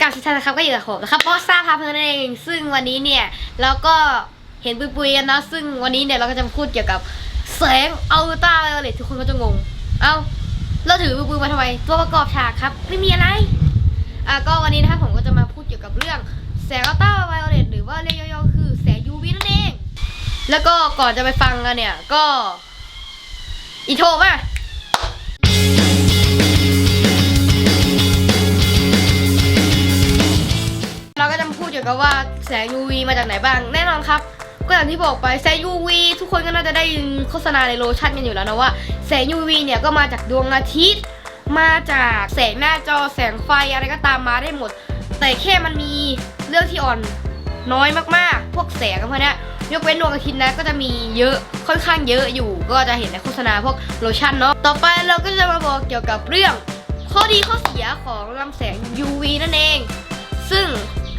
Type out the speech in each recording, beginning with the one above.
กับทุกท่านะครับก็อยู่กับผมนะครับบอสซาพาเพลินนเอง ซึ่งวันนี้เนี่ยเราก็เห็นปุยๆกันนะซึ่งวันนี้เนี่ยเราก็จะมาพูดเกี่ยวกับแสงอัลตราไวโอเลตทุกคนก็จะงง เอ้าเราถือปุยๆมาทำไมตัวประกอบฉากครับ ไม่มีอะไรอะก็วันนี้นะครับผมก็จะมาพูดเกี่ยวกับเรื่องแสงอัลตราไวโอเลตหรือว่าเรียกย่อๆคือแสง UV นั่นเอง แล้วก็ก่อนจะไปฟังกันเนี่ยก็อินโทรมา ก็จะมาพูดเกี่ยวกับว่าแสง UV มาจากไหนบ้าง แน่นอนครับ ก็อย่างที่บอกไปแสง UV ทุกคนก็น่าจะได้ยินโฆษณาในโลชั่นกันอยู่แล้วนะว่าแสง UV เนี่ยก็มาจากดวงอาทิตย์ มาจากแสงหน้าจอแสงไฟอะไรก็ตามมาได้หมด แต่แค่มันมีเรื่องที่อ่อนน้อยมากๆ พวกแสงพวกเนี้ยยกเว้นดวงอาทิตย์นะก็จะมีเยอะค่อนข้างเยอะอยู่ ก็จะเห็นในโฆษณาพวกโลชั่นเนาะต่อไปเราก็จะมาบอกเกี่ยวกับเรื่อง ข้อดีข้อเสียของลำแสง UV นั่นเอง ซึ่ง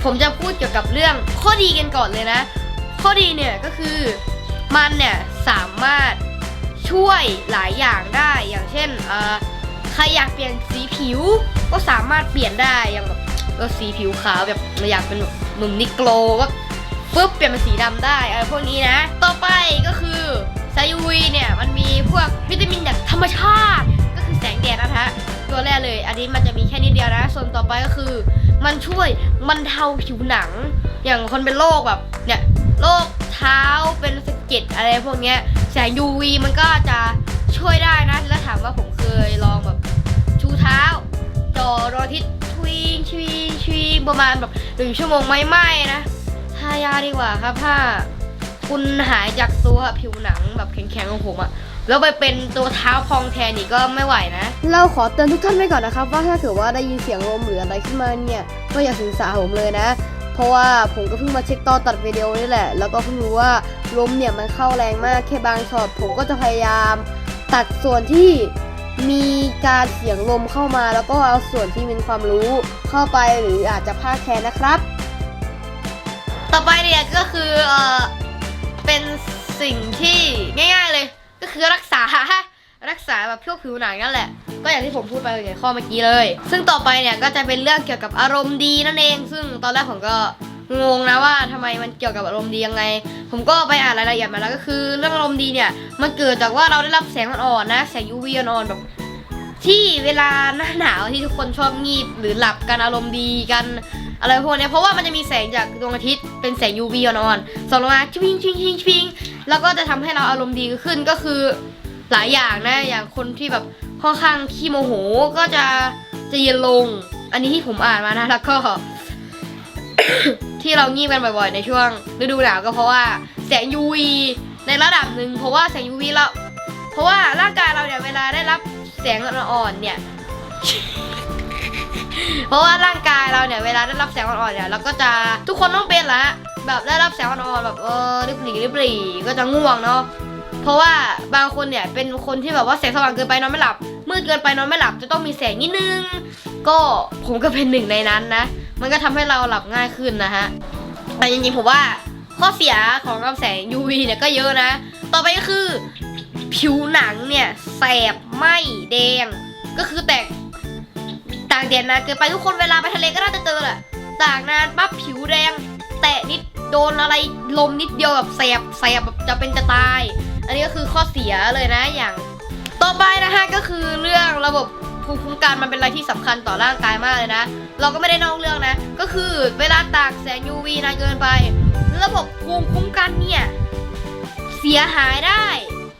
ผมจะพูดเกี่ยวกับเรื่องข้อดีกันก่อนเลยนะ ข้อดีเนี่ยก็คือมันเนี่ยสามารถช่วยหลายอย่างได้อย่างเช่นเออใครอยากเปลี่ยนสีผิวก็สามารถเปลี่ยนได้อย่างแบบเออสีผิวขาวแบบอยากเป็นหนุ่มนิโกลก็ปุ๊บเปลี่ยนเป็นสีดำได้อะไรพวกนี้นะ ต่อไปก็คือสาย UV เนี่ยมันมีพวกวิตามินจากธรรมชาติ ก็คือแสงแดดนะฮะตัวแรกเลย อันนี้มันจะมีแค่นิดเดียวนะ ส่วนต่อไปก็คือ มันช่วยบรรเทาผิวหนัง อย่างคนเป็นโรคแบบเนี่ยโรคเท้าเป็นสะเก็ดอะไรพวกเนี้ยแสง UV มันก็จะช่วยได้นะ แล้วถามว่าผมเคยลองแบบชูเท้าจอดวงอทิตย์ชวิงชวิงชวิงประมาณแบบหนึ่งชั่วโมงไม่ไหมนะทายาดีกว่าครับถ้าคุณหายจากตัวผิวหนังแบบแข็งๆของผมอะ แล้วไปเป็นตัวเท้าพองแทนนี่ก็ไม่ไหวนะ เราขอเตือนทุกท่านไว้ก่อนนะครับ ว่าถ้าเกิดว่าได้ยินเสียงลมหรืออะไรขึ้นมาเนี่ยก็อย่าถือสาผมเลยนะ เพราะว่าผมก็เพิ่งมาเช็คตอนตัดวิดีโอนี่แหละ แล้วก็เพิ่งรู้ว่าลมเนี่ยมันเข้าแรงมากแค่บางช็อตผมก็จะพยายาม ตัดส่วนที่มีการเสียงลมเข้ามา แล้วก็เอาส่วนที่มีความรู้เข้าไปหรืออาจจะพากย์แทนนะครับ ต่อไปเนี่ยก็คือเออเป็นสิ่งที่ง่าย ๆเลย ก็คือรักษารักษาแบบพวกผิวหนังนั่นแหละ ก็อย่างที่ผมพูดไปในข้อเมื่อกี้เลย ซึ่งต่อไปเนี่ยก็จะเป็นเรื่องเกี่ยวกับอารมณ์ดีนั่นเอง ซึ่งตอนแรกผมก็งงนะว่าทำไมมันเกี่ยวกับอารมณ์ดียังไง ผมก็ไปอ่านรายละเอียดมาแล้วก็คือเรื่องอารมณ์ดีเนี่ยมันเกิดจากว่าเราได้รับแสงอ่อนๆนะแสง UV อ่อนๆแบบที่เวลาหน้าหนาวที่ทุกคนชอบงีบหรือหลับกันอารมณ์ดีกัน อะไรพวกเนี้ยเพราะว่ามันจะมีแสงจากดวงอาทิตย์เป็นแสง UV อ่อนๆส่องลงมาชิงชิงชิงชิงแล้วก็จะทำให้เราอารมณ์ดีขึ้นก็คือหลายอย่างนะอย่างคนที่แบบค่อนข้างขี้โมโหก็จะจะเย็นลง อันนี้ที่ผมอ่านมานะแล้วก็ ที่เรางีบกันบ่อยๆ ในช่วงฤดูหนาวก็เพราะว่าแสง UV ในระดับหนึ่งเพราะว่าแสง UV เราเพราะว่าร่างกายเราเนี่ยเวลาได้รับแสงอ่อนๆเนี่ย เพราะว่าร่างกายเราเนี่ยเวลาได้รับแสงอ่อนๆเนี่ยเราก็จะทุกคนต้องเป็นละแบบได้รับแสงอ่อนๆแบบเออริบหรี่ริบหรี่ก็จะง่วงเนาะเพราะว่าบางคนเนี่ยเป็นคนที่แบบว่าแสงสว่างเกินไปนอนไม่หลับมืดเกินไปนอนไม่หลับจะต้องมีแสงนิดนึง ก็ผมก็เป็นหนึ่งในนั้นนะ มันก็ทำให้เราหลับง่ายขึ้นนะฮะแต่จริงๆผมว่าข้อเสียของลำแสง UV เนี่ยก็เยอะนะ ต่อไปก็คือ ผิวหนังเนี่ยแสบไหมแดง ก็คือแตกากแดดนานเกินไปทุกคนเวลาไปทะเลก็น่าจะเจอแหละตากนานปั๊บผิวแดงแตะนิดโดนอะไรลมนิดเดียวแบบแสบแสบแบบจะเป็นจะตาย อันนี้ก็คือข้อเสียเลยนะอย่าง ต่อไปนะฮะก็คือเรื่องระบบภูมิคุ้มกันมันเป็นอะไรที่สำคัญต่อร่างกายมากเลยนะ เราก็ไม่ได้นอกเรื่องนะ ก็คือเวลาตากแสง UV นานเกินไป ระบบภูมิคุ้มกันเนี่ยเสียหายได้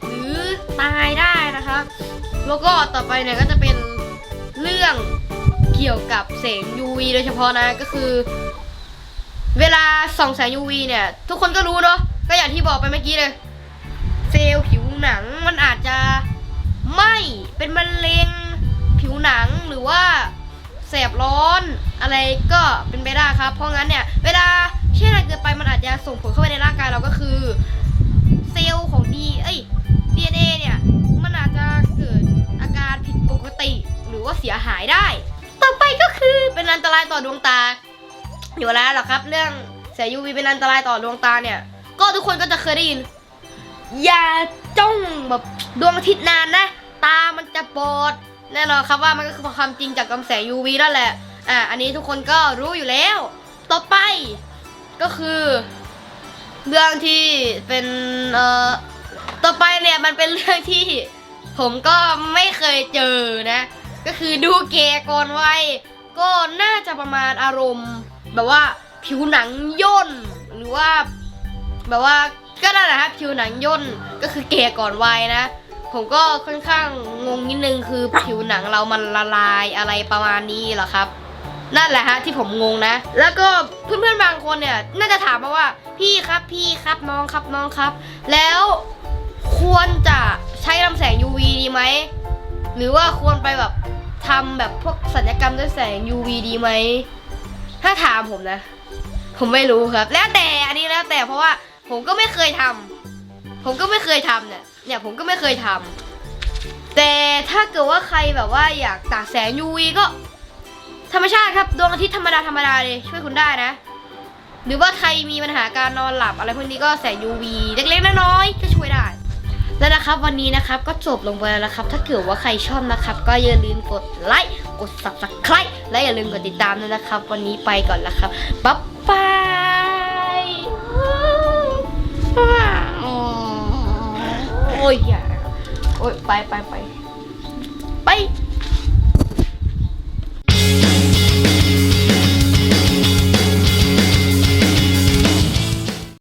หรือตายได้นะครับ แล้วก็ต่อไปเนี่ยก็จะเป็นเรื่อง เกี่ยวกับแสง UV โดยเฉพาะนะก็คือ เวลาส่องแสง UV เนี่ย ทุกคนก็รู้เนาะก็อย่างที่บอกไปเมื่อกี้เลย เซลล์ผิวหนังมันอาจจะไหม้เป็นมะเร็งผิวหนังหรือว่าแสบร้อนอะไรก็เป็นไปได้ครับ เพราะงั้นเนี่ย เวลาเชื่อนานเกินไปมันอาจจะส่งผลเข้าไปในร่างกายเราก็คือ เซลล์ของดีเอ้ย DNA เนี่ย มันอาจจะเกิดอาการผิดปกติ หรือว่าเสียหายได้ อันตรายต่อดวงตา อยู่แล้วหรอครับ เรื่องแสง UV เป็นอันตรายต่อดวงตาเนี่ย ก็ทุกคนก็จะเคยได้ยิน อย่าจ้องแบบดวงอาทิตย์นานนะ ตามันจะบอดแน่นอนครับว่ามันก็คือความจริงจากกำแสง UV นั่นแหละ อะอันนี้ทุกคนก็รู้อยู่แล้ว ต่อไปก็คือ เรื่องที่เป็นเอ่อต่อไปเนี่ยมันเป็นเรื่องที่ผมก็ไม่เคยเจอนะ ก็คือดูเกก่อนวัย ก็น่าจะประมาณอารมณ์ แบบว่าผิวหนังย่น หรือว่า แบบว่าก็นั่นแหละครับผิวหนังย่นก็คือเกย์ก่อนวัยนะ ผมก็ค่อนข้างงงนิดนึงคือผิวหนังเรามันละลายอะไรประมาณนี้เหรอครับ นั่นแหละฮะที่ผมงงนะ แล้วก็เพื่อนๆบางคนเนี่ย น่าจะถามมาว่า พี่ครับพี่ครับน้องครับน้องครับ แล้วควรจะใช้ลำแสง UV ดีไหมหรือว่าควรไปแบบ ทำแบบพวกสัญญกรรมด้วยแสง UV ดีไหม ถ้าถามผมนะ ผมไม่รู้ครับ แล้วแต่อันนี้แล้วแต่เพราะว่าผมก็ไม่เคยทำผมก็ไม่เคยทำเนี่ยเนี่ยผมก็ไม่เคยทำแต่ถ้าเกิดว่าใครแบบว่าอยากตากแสง UV ก็ธรรมชาติครับดวงอาทิตย์ธรรมดาธรรมดาเลยช่วยคุณได้นะ หรือว่าใครมีปัญหาการนอนหลับอะไรพวกนี้ก็แสง UV เล็กๆน้อยๆก็ช่วยได้ แล้วนะครับวันนี้นะครับก็จบลงไปแล้วนะครับ ถ้าเกิดว่าใครชอบนะครับ ก็อย่าลืมกดไลค์กด subscribe และอย่าลืมกดติดตามด้วยนะครับ วันนี้ไปก่อนแล้วครับบ๊ายบายโอ้ยโอ้ยไปไปไป